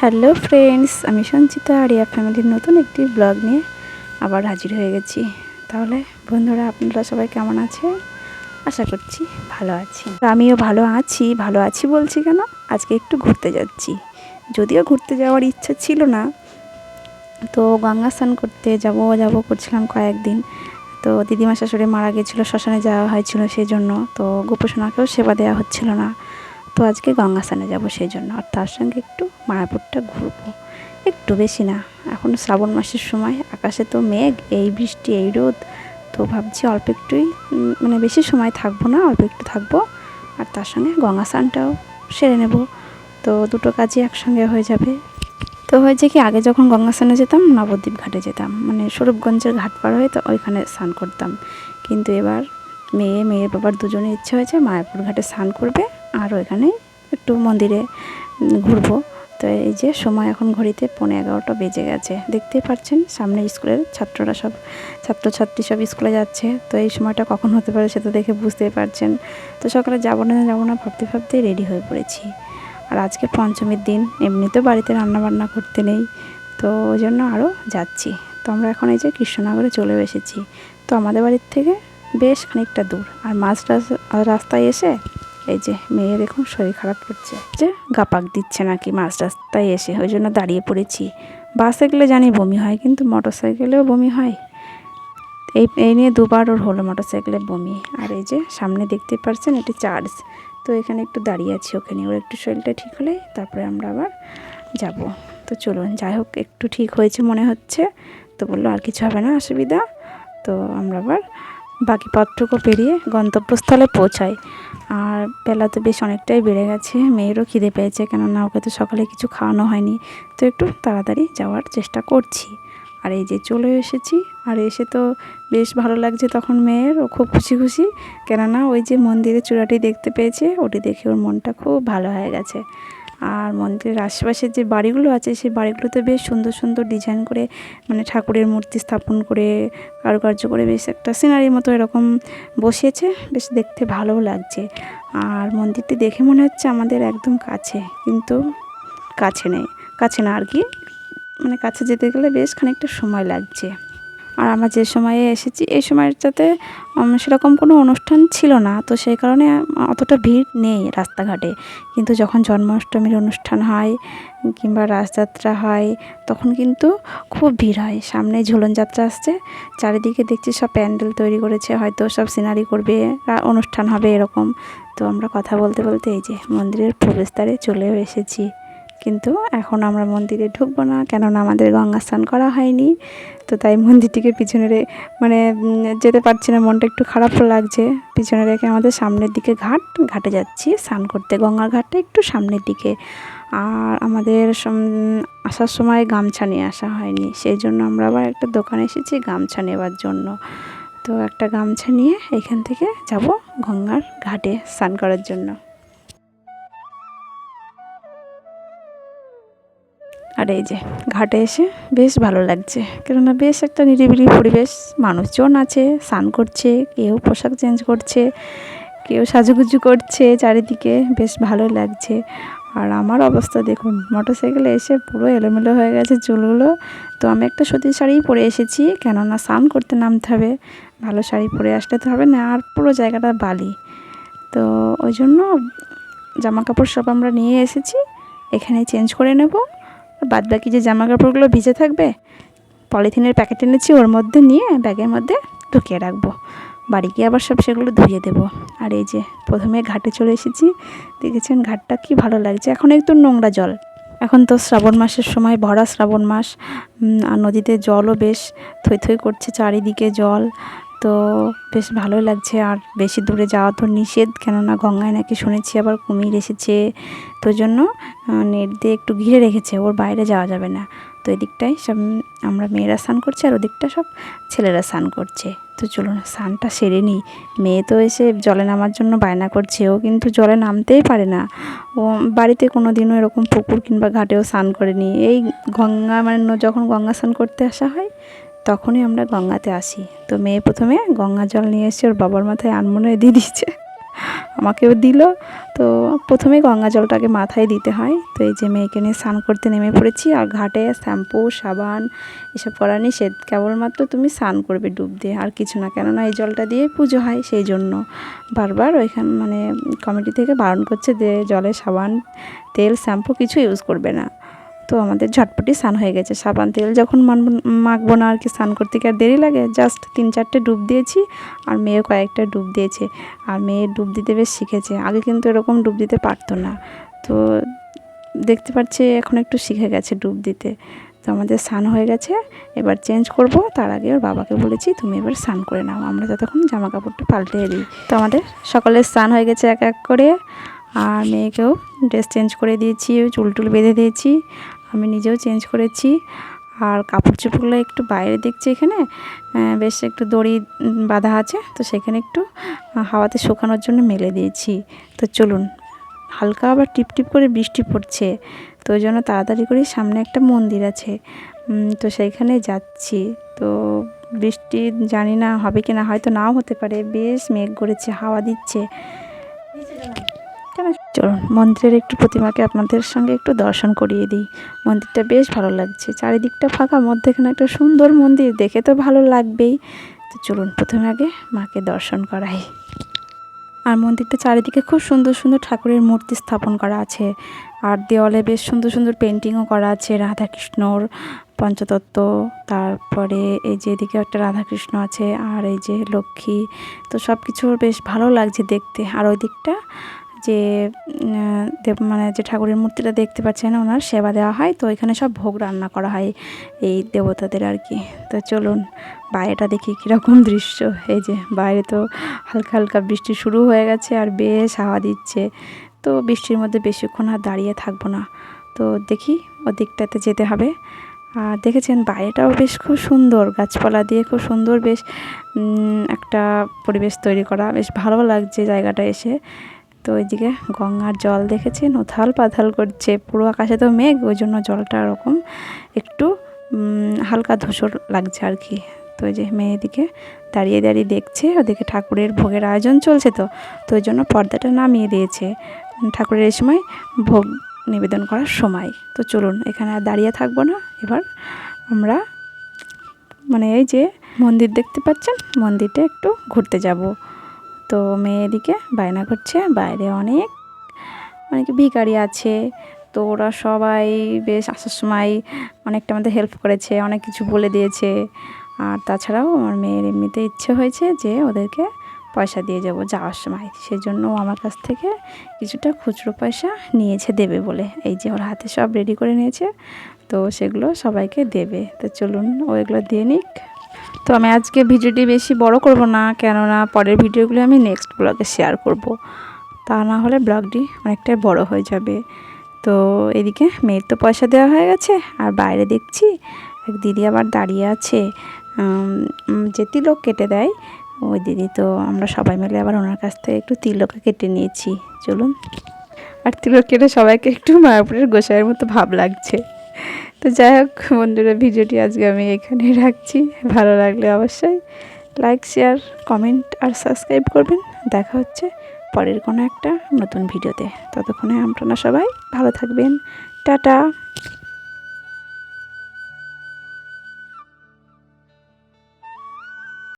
Hello friends আমি Sanchita area ফ্যামিলির নতুন একটি ব্লগ নিয়ে আবার হাজির হয়ে গেছি। তাহলে বন্ধুরা, আপনারা সবাই কেমন আছে আশা করছি ভালো আছি। আমিও ভালো আছি ভালো আছি বলছি কেন? আজকে একটু ঘুরতে যাচ্ছি। যদিও ঘুরতে যাওয়ার ইচ্ছা ছিল না। তো গঙ্গা স্নান করতে যাব যাব করছিলাম কয়েকদিন। তো দিদিমা শাশুড়ি মারা গেছিল, শ্মশানে যাওয়া হয়েছিল সেই জন্য তো গোপোষণাকেও সেবা দেওয়া হচ্ছিল না। তো আজকে গঙ্গা স্নানে যাব সেই জন্য, আর তার সঙ্গে একটু মায়াপুরটা ঘুরবো। একটু বেশি না, এখন শ্রাবণ মাসের সময়, আকাশে তো মেঘ, এই বৃষ্টি, এই রোদ, তো ভাবছি অল্প একটুই মানে বেশি সময় থাকব না, অল্প একটু থাকব, আর তার সঙ্গে গঙ্গা স্নানটাও সেরে নেব। তো দুটো কাজই একসঙ্গে হয়ে যাবে। তো হয়েছে কি, আগে যখন গঙ্গা স্নানে যেতাম, নবদ্বীপ ঘাটে যেতাম মানে স্বরূপগঞ্জের ঘাট পার হয়ে তো ওইখানে স্নান করতাম। কিন্তু এবার মেয়ে, মেয়ের বাবার দুজনের ইচ্ছে হয়েছে, মায়াপুর ঘাটে স্নান করবে আর ওইখানে একটু মন্দিরে ঘুরবো। তো এই যে সময় এখন ঘড়িতে পৌনে এগারোটা বেজে গেছে। দেখতেই পাচ্ছেন সামনে স্কুলের ছাত্ররা সব, ছাত্রছাত্রী সব স্কুলে যাচ্ছে। তো এই সময়টা কখন হতে পারে সেটা দেখে বুঝতেই পারছেন। তো সকালে যাব না যাব না ভাবতে ভাবতেই রেডি হয়ে পড়েছি। আর আজকে পঞ্চমীর দিন এমনিতেও বাড়িতে রান্না বান্না করতে নেই। তো ওই জন্য আরও যাচ্ছি। তো আমরা এখন এই যে কৃষ্ণনগরে চলে এসেছি। তো আমাদের বাড়ির থেকে বেশ খানিকটা দূর। আর মাঝ রাস- রাস্তায় এসে এই যে মেয়ে দেখুন, শরীর খারাপ করছে। যে গাপাক দিচ্ছে নাকি মাঝ রাস্তায় এসে, ওই জন্য দাঁড়িয়ে পড়েছি। বাসে গেলে জানি বমি হয়, কিন্তু মোটর সাইকেলেও বমি হয়। এই এই নিয়ে দুবার ওর হলো মোটর সাইকেলে বমি। আর এই যে সামনে দেখতে পাচ্ছেন এটি চার্জ। তো এখানে একটু দাঁড়িয়ে আছি ওখানে। ওর একটু শরীরটা ঠিক হলে তারপরে আমরা আবার যাব। তো চলুন, যাই হোক, একটু ঠিক হয়েছে মনে হচ্ছে। তো বলল, আর কিছু হবে না, অসুবিধা। তো আমরা আবার বাকি পথটুকু পেরিয়ে গন্তব্যস্থলে পৌঁছাই। আর বেলা তো বেশ অনেকটাই বেড়ে গেছে, মেয়েরও খিদে পেয়েছে, কেননা ওকে তো সকালে কিছু খাওয়ানো হয়নি। তো একটু তাড়াতাড়ি যাওয়ার চেষ্টা করছি। আর এই যে চলে এসেছি, আর এসে তো বেশ ভালো লাগছে তখন মেয়ের, ও খুব খুশি খুশি। কেননা ওই যে মন্দিরের চূড়াটি দেখতে পেয়েছে, ওটি দেখে ওর মনটা খুব ভালো হয়ে গেছে। আর মন্দিরের আশেপাশে যে বাড়িগুলো আছে, সেই বাড়িগুলোতে বেশ সুন্দর সুন্দর ডিজাইন করে মানে ঠাকুরের মূর্তি স্থাপন করে, কারুকার্য করে বেশ একটা সিনারির মতো এরকম বসিয়েছে। বেশ দেখতে ভালোও লাগছে। আর মন্দিরটি দেখে মনে হচ্ছে আমাদের একদম কাছে, কিন্তু কাছে নেই। কাছে না আর কি মানে কাছে যেতে গেলে বেশ খানিকটা সময় লাগছে। আর আমরা যে সময়ে এসেছি, এই সময়টাতে সেরকম কোনো অনুষ্ঠান ছিল না। তো সেই কারণে অতটা ভিড় নেই রাস্তাঘাটে। কিন্তু যখন জন্মাষ্টমীর অনুষ্ঠান হয়, কিংবা রাসযাত্রা হয়, তখন কিন্তু খুব ভিড় হয়। সামনে ঝুলন যাত্রা আসছে, চারিদিকে দেখছি সব প্যান্ডেল তৈরি করেছে, হয়তো সব সিনারি করবে অনুষ্ঠান হবে এরকম। তো আমরা কথা বলতে বলতে এই যে মন্দিরের প্রবেশদ্বারে চলেও এসেছি। কিন্তু এখন আমরা মন্দিরে ঢুকবো না, কেননা আমাদের গঙ্গা স্নান করা হয়নি। তো তাই মন্দিরটিকে পিছনে রে মানে যেতে পারছি না, মনটা একটু খারাপও লাগছে। পিছনে রেখে আমাদের সামনের দিকে ঘাট, ঘাটে যাচ্ছি, স্নান করতে। গঙ্গার ঘাটটা একটু সামনের দিকে। আর আমাদের আসার সময় গামছা নিয়ে আসা হয়নি, সেই জন্য আমরা আবার একটা দোকানে এসেছি গামছা নেবার জন্য। তো একটা গামছা নিয়ে এখান থেকে যাব গঙ্গার ঘাটে স্নান করার জন্য। আর এই যে ঘাটে এসে বেশ ভালো লাগছে। কেননা বেশ একটা নিরিবিলি পরিবেশ, মানুষজন আছে, স্নান করছে, কেউ পোশাক চেঞ্জ করছে, কেউ সাজুগুজু করছে, চারিদিকে বেশ ভালো লাগছে। আর আমার অবস্থা দেখুন মোটর সাইকেলে এসে পুরো এলোমেলো হয়ে গেছে চুলগুলো। তো আমি একটা সুতির শাড়িই পরে এসেছি, কেননা স্নান করতে নামতে হবে, ভালো শাড়ি পরে আসলে তো হবে না, আর পুরো জায়গাটা বালি। তো ওই জন্য জামা কাপড় সব আমরা নিয়ে এসেছি, এখানে চেঞ্জ করে নেব। বাদ বাকি যে জামা কাপড়গুলো ভিজে থাকবে, পলিথিনের প্যাকেট এনেছি, ওর মধ্যে নিয়ে ব্যাগের মধ্যে ঢুকিয়ে রাখব। বাড়ি গিয়ে আবার সব সেগুলো ধুয়ে দেবো। আর এই যে প্রথমে ঘাটে চলে এসেছি, দেখেছেন ঘাটটা কি ভালো লাগছে। এখন একটু নোংরা জল। এখন তো শ্রাবণ মাসের সময়, ভরা শ্রাবণ মাস। আর নদীতে জলও বেশ থই থই করছে চারিদিকে জল। তো বেশ ভালোই লাগছে। আর বেশি দূরে যাওয়া তো নিষেধ, কেননা গঙ্গায় নাকি শুনেছি আবার কুমির এসেছে তো জন্য। নেট দিয়ে একটু ঘিরে রেখেছে, ওর বাইরে যাওয়া যাবে না। তো এদিকটাই সব, আমরা মেয়েরা স্নান করছি আর ওদিকটা সব ছেলেরা স্নান করছে। তো চলুন স্নানটা সেরে নিই। মেয়ে তো এসে জলে নামার জন্য বায়না করছে, ও কিন্তু জলে নামতেই পারে না। ও বাড়িতে কোনো দিনও এরকম পুকুর কিংবা ঘাটেও স্নান করেনি। এই গঙ্গা মানে যখন গঙ্গা স্নান করতে আসা হয় তখনই আমরা গঙ্গাতে আসি। তো মেয়ে প্রথমে গঙ্গা জল নিয়ে এসে ওর বাবার মাথায় আনমনে দিয়ে দিয়েছে। আমাকেও দিল। তো প্রথমে গঙ্গা জলটাকে মাথায় দিতে হয়। তো এই যে মেয়েকে নিয়ে স্নান করতে নেমে পড়েছি আর ঘাটে শ্যাম্পু, সাবান এসব করা সে কেবলমাত্র তুমি স্নান করবে ডুব দিয়ে, আর কিছু না। কেননা এই জলটা দিয়ে পুজো হয় সেই জন্য বারবার ওইখান মানে কমিটি থেকে বারণ করছে যে জলে সাবান, তেল, শ্যাম্পু কিছু ইউজ করবে না। তো আমাদের ঝটপটি স্নান হয়ে গেছে। সাবান, তেল যখন মাখবো না আর কি, স্নান করতে কি আর দেরি লাগে? জাস্ট তিন চারটে ডুব দিয়েছি আর মেয়েও কয়েকটা ডুব দিয়েছে। আর মেয়ে ডুব দিতে বেশ শিখেছে। আগে কিন্তু এরকম ডুব দিতে পারতো না। তো দেখতে পাচ্ছি এখন একটু শিখে গেছে ডুব দিতে। তো আমাদের স্নান হয়ে গেছে। এবার চেঞ্জ করব। তার আগে ওর বাবাকে বলেছি, তুমি এবার স্নান করে নাও। আমরা ততক্ষণ জামা কাপড়টা পাল্টে দিই। তো আমাদের সকলের স্নান হয়ে গেছে এক এক করে। আর মেয়েকেও ড্রেস চেঞ্জ করে দিয়েছি, চুল টুল বেঁধে দিয়েছি। আমি নিজেও চেঞ্জ করেছি। আর কাপড় চোপড়গুলো একটু বাইরে দেখছি এখানে। বেশ একটু দড়ি বাঁধা আছে, তো সেখানে একটু হাওয়াতে শুকানোর জন্য মেলে দিয়েছি। তো চলুন, হালকা আবার টিপ টিপ করে বৃষ্টি পড়ছে, তো ওই জন্য তাড়াতাড়ি করে সামনে একটা মন্দির আছে। তো সেইখানে যাচ্ছি। তো বৃষ্টি জানি না হবে কি না হয়তো নাও হতে পারে। বেশ মেঘ করেছে, হাওয়া দিচ্ছে। কেন চলুন মন্দিরের একটু প্রতিমাকে আপনাদের সঙ্গে একটু দর্শন করিয়ে দিই। মন্দিরটা বেশ ভালো লাগছে। চারিদিকটা ফাঁকা, মধ্যেখানে একটা সুন্দর মন্দির। দেখে তো ভালো লাগবেই। তো চলুন, প্রথমে আগে মাকে দর্শন করাই। আর মন্দিরটা চারিদিকে খুব সুন্দর সুন্দর ঠাকুরের মূর্তি স্থাপন করা আছে। আর দেওয়ালে বেশ সুন্দর সুন্দর পেন্টিংও করা আছে। রাধাকৃষ্ণর পঞ্চতত্ত্ব, তারপরে এই যে এদিকে একটা রাধাকৃষ্ণ আছে, আর এই যে লক্ষ্মী। তো সব কিছু বেশ ভালো লাগছে দেখতে। আর ওই দিকটা যে দেব মানে যে ঠাকুরের মূর্তিটা দেখতে পাচ্ছেন ওনার সেবা দেওয়া হয়। তো এখানে সব ভোগ রান্না করা হয় এই দেবতাদের আর কি। তো চলুন, বাইরেটা দেখি কীরকম দৃশ্য। এই যে, বাইরে তো হালকা হালকা বৃষ্টি শুরু হয়ে গেছে আর বেশ হাওয়া দিচ্ছে। তো বৃষ্টির মধ্যে বেশিক্ষণ আর দাঁড়িয়ে থাকব না। তো দেখি ওদিকটাতে যেতে হবে। আর দেখেছেন, বাইরেটাও বেশ খুব সুন্দর। গাছপালা দিয়ে খুব সুন্দর বেশ একটা পরিবেশ তৈরি করা। বেশ ভালো লাগছে জায়গাটা এসে। তো ওইদিকে গঙ্গার জল দেখেছেন উথাল পাথাল করছে, পুরো আকাশে তো মেঘ, ওই জন্য জলটা ওরকম একটু হালকা ধূসর লাগছে আর কি। তো ওই যে মেয়েদিকে দাঁড়িয়ে দাঁড়িয়ে দেখছে, ওদিকে ঠাকুরের ভোগের আয়োজন চলছে তো তো ওই জন্য পর্দাটা নামিয়ে দিয়েছে। ঠাকুরের এই সময় ভোগ নিবেদন করার সময়। তো চলুন, এখানে আর দাঁড়িয়ে থাকব না, এবার আমরা মানে এই যে মন্দির দেখতে পাচ্ছেন, মন্দিরটা একটু ঘুরতে যাব। তো মেয়ে এদিকে বায়না করছে, বাইরে অনেক অনেক ভিখারি আছে। তো ওরা সবাই বেশ আসার সময় অনেকটা আমাদের হেল্প করেছে, অনেক কিছু বলে দিয়েছে। আর তাছাড়াও আমার মেয়ের এমনিতে ইচ্ছে হয়েছে যে ওদেরকে পয়সা দিয়ে যাব যাওয়ার সময়। সেজন্য আমার কাছ থেকে কিছুটা খুচরো পয়সা নিয়েছে দেবে বলে। এই যে ওর হাতে সব রেডি করে নিয়েছে, তো সেগুলো সবাইকে দেবে। তো চলুন ও এগুলো দিয়ে নিক। তো আমি আজকে ভিডিওটি বেশি বড় করব না, কেননা পরের ভিডিওগুলো আমি নেক্সট ব্লগে শেয়ার করব। তা না হলে ব্লগটি অনেকটাই বড় হয়ে যাবে। তো এদিকে মেয়ের তো পয়সা দেওয়া হয়ে গেছে, আর বাইরে দেখছি এক দিদি আবার দাঁড়িয়ে আছে যে তিলক কেটে দেয়, ওই দিদি তো আমরা সবাই মিলে আবার ওনার কাছ থেকে একটু তিলকে কেটে নিয়েছি, চলুন। আর তিলক কেটে সবাইকে একটু মায়াপুরের গোসাইয়ের মতো ভাব লাগছে। তো যাই হোক, বন্ধুরা, ভিডিওটি আজকে আমি এখানেই রাখছি। ভালো লাগলে অবশ্যই লাইক শেয়ার কমেন্ট আর সাবস্ক্রাইব করবেন। দেখা হচ্ছে পরের কোনো একটা নতুন ভিডিওতে। ততক্ষণে আপনারা সবাই ভালো থাকবেন। টাটা!